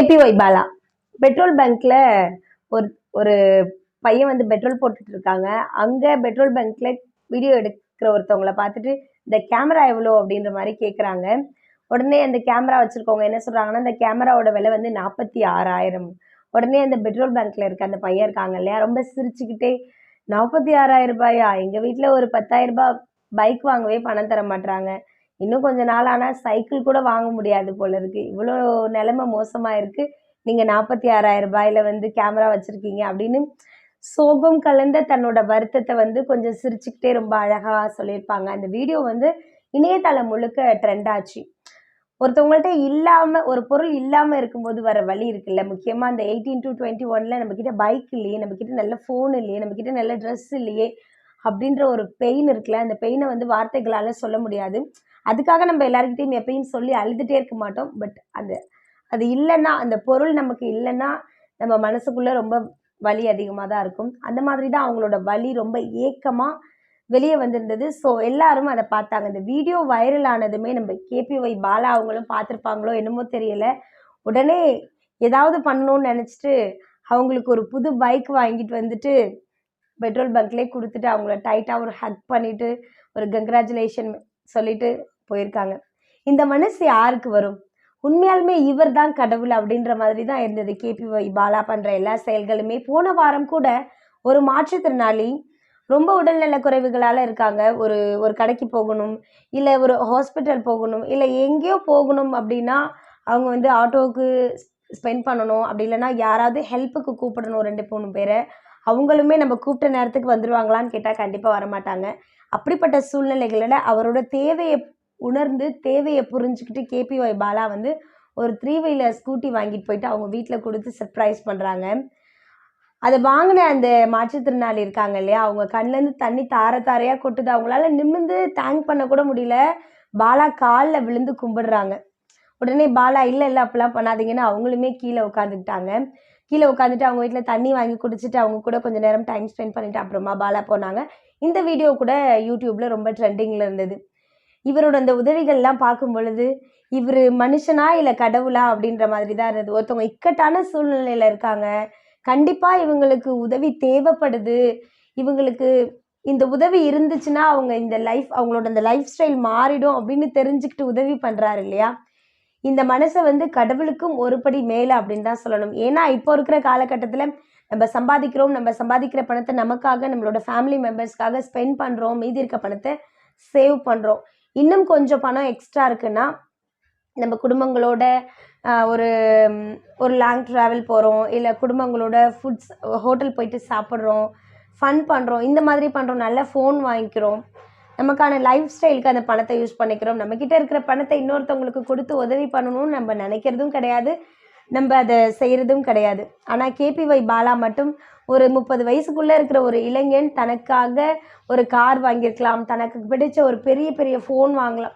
KPY Bala. Petrol பங்க்ல ஒரு ஒரு பையன் வந்து பெட்ரோல் போட்டுட்டு இருக்காங்க. அங்க பெட்ரோல் பங்க்ல வீடியோ எடுக்கிற ஒருத்தவங்கள பார்த்துட்டு இந்த கேமரா எவ்வளோ அப்படின்ற மாதிரி கேட்குறாங்க உடனே அந்த கேமரா வச்சிருக்கவங்க என்ன சொல்றாங்கன்னா இந்த கேமராவோட விலை வந்து நாற்பத்தி ஆறாயிரம். உடனே அந்த பெட்ரோல் பங்க்ல இருக்க அந்த பையன் இருக்காங்க இல்லையா? ரொம்ப சிரிச்சுக்கிட்டே நாற்பத்தி ஆறாயிரம் ரூபாயா? எங்க வீட்டில் ஒரு பத்தாயிரம் ரூபாய் பைக் வாங்கவே பணம் தர மாட்டாங்க இன்னும் கொஞ்ச நாள் ஆனால் சைக்கிள் கூட வாங்க முடியாது போல இருக்கு. இவ்வளோ நிலைமை மோசமாக இருக்கு. நீங்கள் நாற்பத்தி ஆறாயிரம் ரூபாயில வந்து கேமரா வச்சுருக்கீங்க அப்படின்னு சோகம் கலந்த தன்னோட வருத்தத்தை வந்து கொஞ்சம் சிரிச்சுக்கிட்டே ரொம்ப அழகாக சொல்லியிருப்பாங்க. அந்த வீடியோ வந்து இணையதளம் முழுக்க ட்ரெண்ட் ஆச்சு. ஒருத்தவங்கள்ட்ட இல்லாமல் ஒரு பொருள் இல்லாமல் இருக்கும்போது வர வழி இருக்குல்ல. முக்கியமாக அந்த எயிட்டீன் டு டுவெண்ட்டி ஒன்ல நம்மக்கிட்ட பைக் இல்லையே நம்ம நல்ல ஃபோன் இல்லையே நம்ம நல்ல ட்ரெஸ் இல்லையே அப்படின்ற ஒரு பெயின் இருக்குல்ல அந்த பெயினை வந்து வார்த்தைகளால் சொல்ல முடியாது. அதுக்காக நம்ம எல்லாருக்கிட்டையும் எப்பயும் சொல்லி அழுதுகிட்டே இருக்க மாட்டோம். பட் அது அது இல்லைன்னா அந்த பொருள் நமக்கு இல்லைன்னா நம்ம மனசுக்குள்ளே ரொம்ப வலி அதிகமாக தான் இருக்கும். அந்த மாதிரி தான் அவங்களோட வலி ரொம்ப ஏக்கமாக வெளியே வந்திருந்தது. ஸோ எல்லாரும் அதை பார்த்தாங்க. இந்த வீடியோ வைரல் ஆனதுமே நம்ம கேபிஒய் பாலா அவங்களும் பார்த்துருப்பாங்களோ என்னமோ தெரியல. உடனே ஏதாவது பண்ணணும்னு நினச்சிட்டு அவங்களுக்கு ஒரு புது பைக் வாங்கிட்டு வந்துட்டு பெட்ரோல் பங்க்லேயே கொடுத்துட்டு அவங்கள டைட்டாக ஒரு ஹக் பண்ணிவிட்டு ஒரு கங்க்ராச்சுலேஷன் சொல்லிட்டு போயிருக்காங்க. இந்த மனசு யாருக்கு வரும்? உண்மையாலுமே இவர் தான் கடவுள் அப்படின்ற மாதிரி தான் இருந்தது. கேபி பாலா பண்ணுற எல்லா செயல்களுமே போன வாரம் கூட ஒரு மாற்றுத்திறனாளி ரொம்ப உடல்நல குறைவுகளால் இருக்காங்க. ஒரு ஒரு கடைக்கு போகணும் இல்லை ஒரு ஹாஸ்பிட்டல் போகணும் இல்லை எங்கேயோ போகணும் அப்படின்னா அவங்க வந்து ஆட்டோவுக்கு ஸ்பெண்ட் பண்ணணும். அப்படி இல்லைன்னா யாராவது ஹெல்ப்புக்கு கூப்பிடணும் ரெண்டு மூணு பேரை. அவங்களுமே நம்ம கூப்பிட்ட நேரத்துக்கு வந்துடுவாங்களான்னு கேட்டால் கண்டிப்பாக வரமாட்டாங்க. அப்படிப்பட்ட சூழ்நிலைகளில் அவரோட தேவையை உணர்ந்து தேவையை புரிஞ்சுக்கிட்டு கேபிஒய் பாலா வந்து ஒரு த்ரீ வீலர் ஸ்கூட்டி வாங்கிட்டு போயிட்டு அவங்க வீட்டில் கொடுத்து சர்ப்ரைஸ் பண்ணுறாங்க அதை வாங்கின அந்த மாற்றுத்திறனாளி இருக்காங்க இல்லையா? அவங்க கண்ணுலேருந்து தண்ணி தார தாரையாக கொட்டுது. அவங்களால நிமிந்து தேங்க் பண்ணக்கூட முடியல. பாலா காலில் விழுந்து கும்பிடுறாங்க. உடனே பாலா இல்லை இல்லை அப்படிலாம் பண்ணாதீங்கன்னு அவங்களுமே கீழே உட்காந்துக்கிட்டாங்க கீழே உட்காந்துட்டு அவங்க வீட்டில் தண்ணி வாங்கி குடிச்சிட்டு அவங்க கூட கொஞ்சம் நேரம் டைம் ஸ்பெண்ட் பண்ணிட்டு அப்புறமா பாலா போனாங்க. இந்த வீடியோ கூட யூடியூப்பில் ரொம்ப ட்ரெண்டிங்கில் இருந்தது. இவரோட அந்த உதவிகள்லாம் பார்க்கும் பொழுது இவர் மனுஷனா இல்லை கடவுளா அப்படின்ற மாதிரி தான் இருந்தது. ஒருத்தவங்க இக்கட்டான சூழ்நிலையில் இருக்காங்க. கண்டிப்பாக இவங்களுக்கு உதவி தேவைப்படுது. இவங்களுக்கு இந்த உதவி இருந்துச்சுன்னா அவங்க இந்த லைஃப் அவங்களோட அந்த லைஃப் ஸ்டைல் மாறிடும் அப்படின்னு தெரிஞ்சுக்கிட்டு உதவி பண்ணுறாரு இல்லையா? இந்த மனசை வந்து கடவுளுக்கும் ஒரு படி மேலே அப்படின்னு தான் சொல்லணும். ஏன்னா இப்போ இருக்கிற காலகட்டத்தில் நம்ம சம்பாதிக்கிறோம் நம்ம சம்பாதிக்கிற பணத்தை நமக்காக நம்மளோட ஃபேமிலி மெம்பர்ஸ்க்காக ஸ்பெண்ட் பண்ணுறோம் மீதி இருக்க பணத்தை சேவ் பண்ணுறோம் இன்னும் கொஞ்சம் பணம் எக்ஸ்ட்ரா இருக்குன்னா நம்ம குடும்பங்களோட ஒரு ஒரு லாங் ட்ராவல் போகிறோம் இல்லை குடும்பங்களோட ஃபுட்ஸ் ஹோட்டல் போயிட்டு சாப்பிட்றோம் ஃபன் பண்ணுறோம் இந்த மாதிரி பண்ணுறோம் நல்ல ஃபோன் வாங்கிக்கிறோம். நமக்கான லைஃப் ஸ்டைலுக்கு அந்த பணத்தை யூஸ் பண்ணிக்கிறோம். நம்மக்கிட்ட இருக்கிற பணத்தை இன்னொருத்தவங்களுக்கு கொடுத்து உதவி பண்ணணும்னு நம்ம நினைக்கிறதும் கிடையாது. நம்ம அதை செய்கிறதும் கிடையாது. ஆனால் கேபிஒய் பாலா மட்டும் ஒரு முப்பது வயசுக்குள்ளே இருக்கிற ஒரு இளைஞன் தனக்காக ஒரு கார் வாங்கியிருக்கலாம். தனக்கு பிடிச்ச ஒரு பெரிய பெரிய ஃபோன் வாங்கலாம்.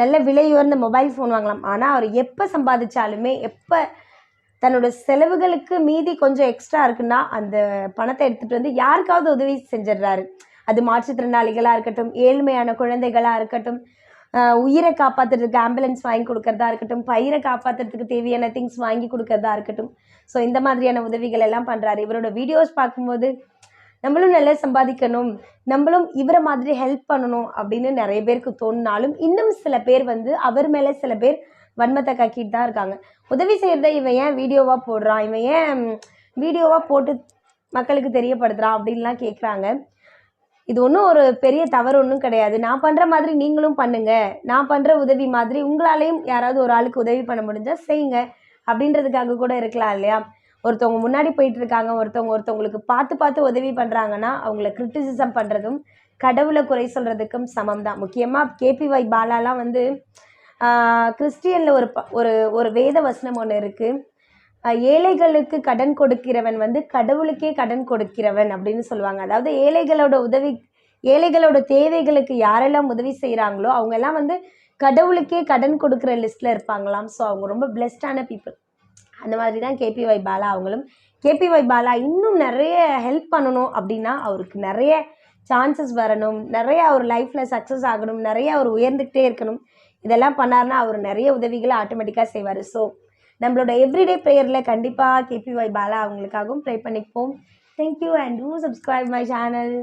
நல்ல விலை உயர்ந்த மொபைல் ஃபோன் வாங்கலாம். ஆனால் அவர் எப்போ சம்பாதிச்சாலுமே எப்போ தன்னோட செலவுகளுக்கு மீதி கொஞ்சம் எக்ஸ்ட்ரா இருக்குன்னா அந்த பணத்தை எடுத்துகிட்டு வந்து யாருக்காவது உதவி செஞ்சிடுறாரு. அது மாற்றுத்திறனாளிகளாக இருக்கட்டும் ஏழ்மையான குழந்தைகளாக இருக்கட்டும் உயிரை காப்பாற்றுறதுக்கு ஆம்புலன்ஸ் வாங்கி கொடுக்கறதா இருக்கட்டும் பயிரை காப்பாற்றுறதுக்கு தேவையான திங்ஸ் வாங்கி கொடுக்கறதா இருக்கட்டும். ஸோ இந்த மாதிரியான உதவிகள் எல்லாம் பண்ணுறாரு இவரோட வீடியோஸ் பார்க்கும்போது நம்மளும் நல்லா சம்பாதிக்கணும் நம்மளும் இவரை மாதிரி ஹெல்ப் பண்ணணும் அப்படின்னு நிறைய பேருக்கு தோணினாலும் இன்னும் சில பேர் வந்து அவர் மேலே சில பேர் வன்மத்தை கக்கிட்டு தான் இருக்காங்க. உதவி செய்கிறத இவன் ஏன் வீடியோவாக போடுறான்? இவன் ஏன் வீடியோவாக போட்டு மக்களுக்கு தெரியப்படுத்துகிறான் அப்படின்லாம் கேட்குறாங்க இது ஒன்றும் ஒரு பெரிய தவறு ஒன்றும் கிடையாது. நான் பண்ணுற மாதிரி நீங்களும் பண்ணுங்க. நான் பண்ணுற உதவி மாதிரி உங்களாலேயும் யாராவது ஒரு ஆளுக்கு உதவி பண்ண முடிஞ்சால் செய்யுங்க. அப்படின்றதுக்காக கூட இருக்கலாம் இல்லையா? ஒருத்தவங்க முன்னாடி போயிட்டு இருக்காங்க ஒருத்தவங்க ஒருத்தவங்களுக்கு பார்த்து பார்த்து உதவி பண்ணுறாங்கன்னா அவங்கள கிரிட்டிசிசம் பண்ணுறதும் கடவுளை குறை சொல்கிறதுக்கும் சமம் தான் முக்கியமாக கேபிஒய் பாலாலாம் வந்து கிறிஸ்டியனில் ஒரு ஒரு ஒரு வேத வசனம் ஒன்று இருக்குது ஏழைகளுக்கு கடன் கொடுக்கிறவன் வந்து கடவுளுக்கே கடன் கொடுக்கிறவன் அப்படின்னு சொல்லுவாங்க. அதாவது ஏழைகளோட உதவி ஏழைகளோட தேவைகளுக்கு யாரெல்லாம் உதவி செய்கிறாங்களோ அவங்கெல்லாம் வந்து கடவுளுக்கே கடன் கொடுக்குற லிஸ்ட்டில் இருப்பாங்களாம். ஸோ அவங்க ரொம்ப பிளெஸ்டான பீப்புள் அந்த மாதிரி தான் கேபிஒய் பாலா அவங்களும். கேபிஒய் பாலா இன்னும் நிறைய ஹெல்ப் பண்ணணும் அப்படின்னா அவருக்கு நிறைய சான்சஸ் வரணும். நிறைய அவர் லைஃப்பில் சக்ஸஸ் ஆகணும். நிறைய அவர் உயர்ந்துக்கிட்டே இருக்கணும். இதெல்லாம் பண்ணாருன்னா அவர் நிறைய உதவிகளை ஆட்டோமேட்டிக்காக செய்வார். ஸோ நம்மளோட எவ்ரிடே ப்ரேயரில் கண்டிப்பாக கேபிஒய் பாலா அவங்களுக்காகவும் ப்ரே பண்ணிப்போம். Thank you and do subscribe my channel